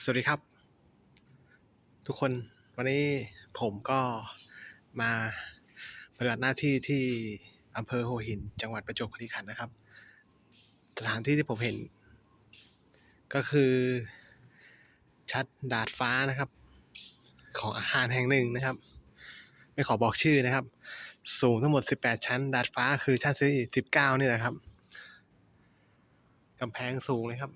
สวัสดีครับ ทุกคนวันนี้ผมก็มาปฏิบัติหน้าที่ที่อำเภอหัวหิน จังหวัดประจวบคีรีขันธ์นะครับ สถานที่ที่ผมเห็น ก็คือชั้นดาดฟ้านะครับ ของอาคารแห่งหนึ่งนะครับ ไม่ขอบอกชื่อนะครับ สูงทั้งหมด 18 ชั้น ดาดฟ้าคือชั้นที่19นี่แหละครับกำแพงสูงเลยครับ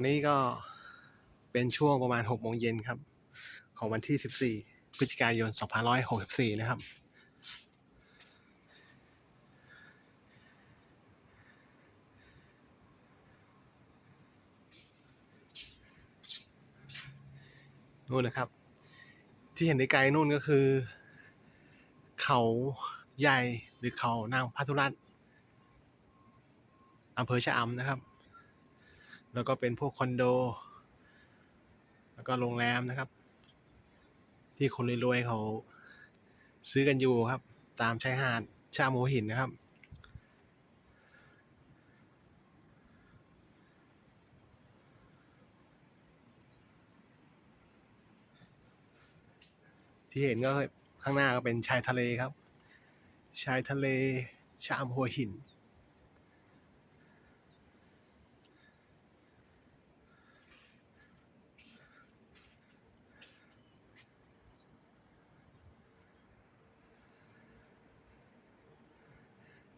ตอนนี้ก็เป็นช่วงประมาณ6โมงเย็นครับ ของวันที่ 14 พฤศจิกายน 2564 นะครับ นู่นนะครับ ที่เห็นในไกลนู่นก็คือ เขาใหญ่หรือเขานางพัทุรัตน์อำเภอชะอำนะครับ แล้วก็เป็นพวกคอนโด แล้วก็โรงแรมนะครับ ที่คนรวยๆเขาซื้อกันอยู่ครับ ตามชายหาดชาโมหินนะครับ ที่เห็นก็ข้างหน้าก็เป็นชายทะเลครับ ชายทะเลชามหัวหิน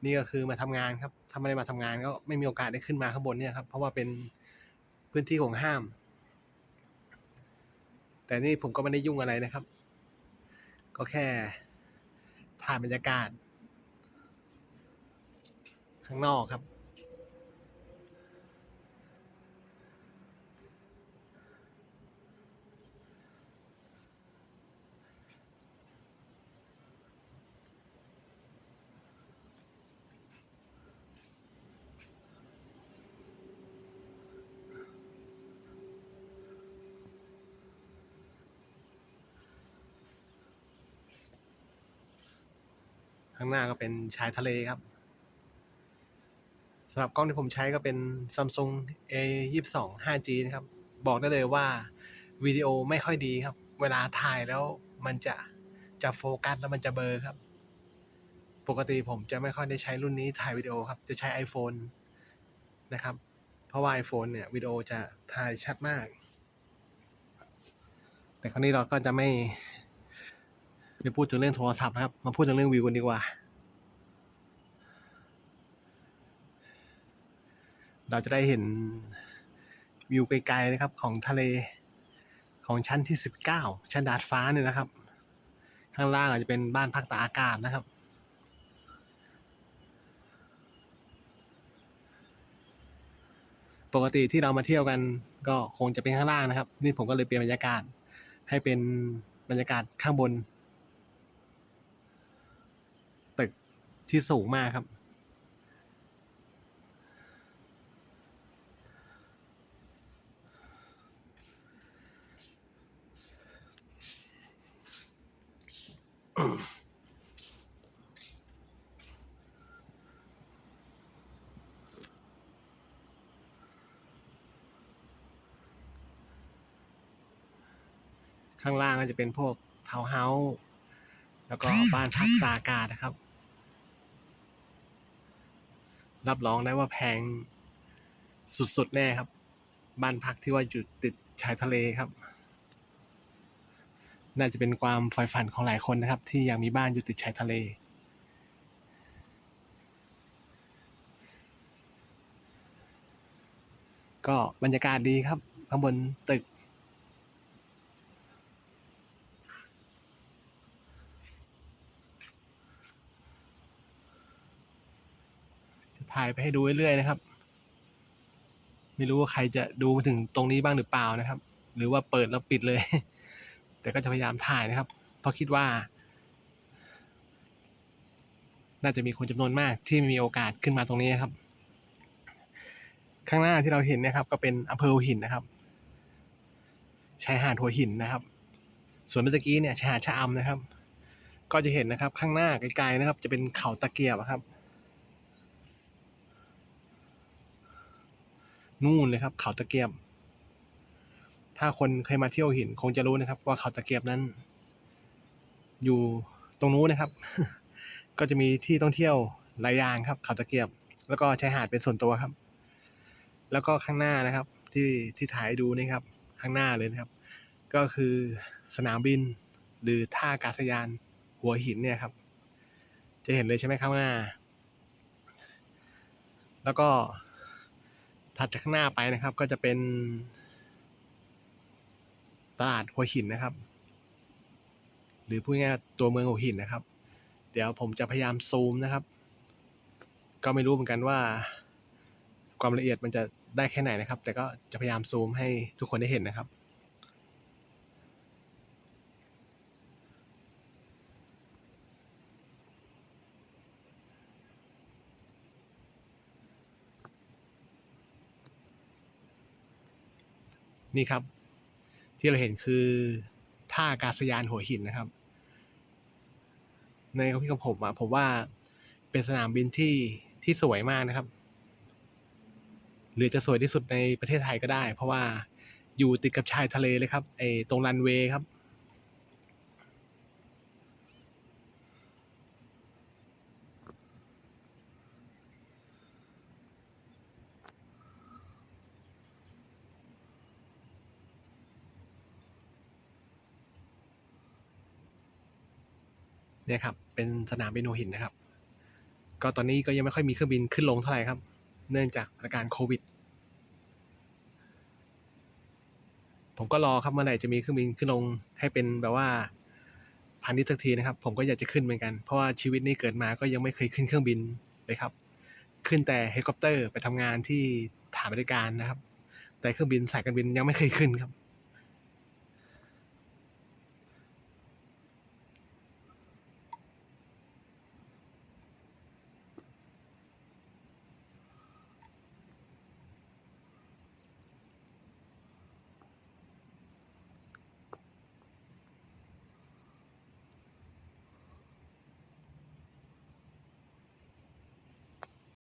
นี่ก็คือมาทำงานครับถ้าไม่ได้มาทำงานก็ไม่มีโอกาสได้ขึ้นมาข้างบนเนี่ยครับ เพราะว่าเป็นพื้นที่ของห้าม แต่นี่ผมก็ไม่ได้ยุ่งอะไรนะครับ ก็แค่ถ่ายบรรยากาศ ข้างนอกครับ ข้างหน้าก็เป็นชายทะเลครับสำหรับกล้องที่ผมใช้ก็เป็น Samsung A 2 2 5G นะครับ บอกได้เลยว่าวิดีโอไม่ค่อยดีครับ เวลาถ่ายแล้วมันจะจะโฟกัสแล้วมันจะเบลอครับ ปกติผมจะไม่ค่อยได้ใช้รุ่นนี้ถ่ายวิดีโอครับ จะใช้ iPhone นะครับ เพราะว่า iPhone เนี่ยวิดีโอจะถ่ายชัดมาก แต่คราวนี้เราก็จะไม่ ไม่พูดถึงเรื่องโทรศัพท์นะครับ มาพูดถึงเรื่องวิวกันดีกว่า เราจะได้เห็นวิวไกลๆนะครับของทะเลของชั้นที่ 19 ชั้นดาดฟ้าเนี่ยนะครับ ข้างล่างอาจจะเป็นบ้านพักตากอากาศนะครับ ปกติที่เรามาเที่ยวกันก็คงจะเป็นข้างล่างนะครับ นี่ผมก็เลยเปลี่ยนบรรยากาศให้เป็นบรรยากาศข้างบน ตึก ที่สูงมากครับ ข้างล่างก็จะเป็นพวกทาวน์เฮาส์แล้วก็บ้านพักตากอากาศนะครับ รับรองได้ว่าแพงสุดๆแน่ครับ บ้านพักที่ว่าอยู่ติดชายทะเลครับ น่าจะเป็นความใฝ่ฝันของหลายคนนะครับ ที่อยากมีบ้านอยู่ติดชายทะเล ก็บรรยากาศดีครับ ข้างบนตึก ถ่ายไปให้ดูเรื่อยๆนะครับ ไม่รู้ว่าใครจะดูมาถึงตรงนี้บ้างหรือเปล่านะครับ หรือว่าเปิดแล้วปิดเลย แต่ก็จะพยายามถ่ายนะครับ เพราะคิดว่า น่าจะมีคนจำนวนมากที่มีโอกาสขึ้นมาตรงนี้นะครับ ข้างหน้าที่เราเห็นนะครับ ก็เป็นอำเภอหัวหินนะครับชายหาดหัวหินนะครับ ส่วนเมื่อกี้เนี่ยชายหาดชะอำนะครับ ก็จะเห็นนะครับข้างหน้าไกลๆนะครับ จะเป็นเขาตะเกียบครับ นู่นเลยครับ เขาตะเกียบ ถ้าคนเคยมาเที่ยวหินคงจะรู้นะครับ ว่าเขาตะเกียบนั้น อยู่ตรงนู้นนะครับ ก็จะมีที่ท่องเที่ยวหลายอย่างครับ เขาตะเกียบ แล้วก็ชายหาดเป็นส่วนตัวครับ แล้วก็ข้างหน้านะครับ ที่ที่ถ่ายดูนี่ครับ ข้างหน้าเลยนะครับ ก็คือสนามบิน หรือท่าอากาศยานหัวหินเนี่ยครับ จะเห็นเลยใช่ไหมข้างหน้า แล้วก็ ถัดจากข้างหน้าไปนะครับ ก็จะเป็น ตลาดหัวหินนะครับ หรือพูดง่ายๆตัวเมืองหัวหินนะครับ เดี๋ยวผมจะพยายามซูมนะครับ ก็ไม่รู้เหมือนกันว่า ความละเอียดมันจะได้แค่ไหนนะครับ แต่ก็จะพยายามซูมให้ทุกคนได้เห็นนะครับ นี่ครับ ที่เราเห็นคือท่าอากาศยานหัวหินนะครับ ในความคิดของผมอะผมว่าเป็นสนามบินที่ที่สวยมากนะครับ หรือจะสวยที่สุดในประเทศไทยก็ได้ เพราะว่าอยู่ติดกับชายทะเลเลยครับไอ้ตรงรันเวย์ครับ เนี่ยครับ เป็นสนามบินหินนะครับ ก็ตอนนี้ก็ยังไม่ค่อยมีเครื่องบินขึ้นลงเท่าไหร่ครับ เนื่องจากสถานการณ์โควิด ผมก็รอครับเมื่อไหร่จะมีเครื่องบินขึ้นลงให้เป็นแบบว่าพันนิดสักทีนะครับ ผมก็อยากจะขึ้นเหมือนกัน เพราะว่าชีวิตนี้เกิดมาก็ยังไม่เคยขึ้นเครื่องบินเลยครับ ขึ้นแต่เฮลิคอปเตอร์ไปทำงานที่ฐานบริการนะครับ แต่เครื่องบินสายการบินยังไม่เคยขึ้นครับ